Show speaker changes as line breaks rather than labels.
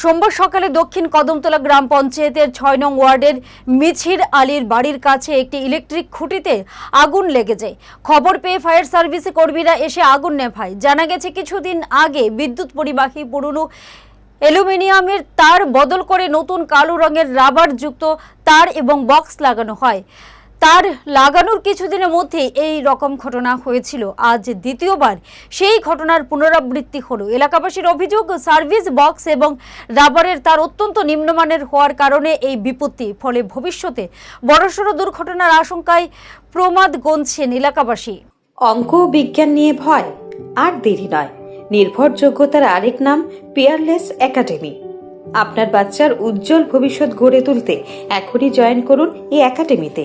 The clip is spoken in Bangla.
সোমবার সকালে দক্ষিণ কদমতলা গ্রাম পঞ্চায়েতের ছয় নং ওয়ার্ডের মিছির আলীর বাড়ির কাছে একটি ইলেকট্রিক খুঁটিতে আগুন লেগে যায়। খবর পেয়ে ফায়ার সার্ভিসে কর্মীরা এসে আগুন নেভায়। জানা গেছে, কিছুদিন আগে বিদ্যুৎ পরিবাহী পুরনো অ্যালুমিনিয়ামের তার বদল করে নতুন কালো রঙের রাবার যুক্ত তার এবং বক্স লাগানো হয়। তার লাগানোর কিছুদিনের মধ্যে এই রকম ঘটনা হয়েছিল। আজ দ্বিতীয়বার সেই ঘটনার পুনরাবৃত্তি হলো। এলাকাবাসীর অভিযোগ, সার্ভিস বক্স এবং রাবারের তার অত্যন্ত নিম্নমানের হওয়ার কারণে এই বিপত্তি, ফলে ভবিষ্যতে বড়সড় দুর্ঘটনার আশঙ্কায় প্রমাদ গুনছেন এলাকাবাসী।
অঙ্ক বিজ্ঞান নিয়ে ভয়? আর দেরি নয়। নির্ভরযোগ্যতার আরেক নাম পিয়ারলেস একাডেমি আপনার বাচ্চার উজ্জ্বল ভবিষ্যৎ গড়ে তুলতে এখনই জয়েন করুন এই একাডেমিতে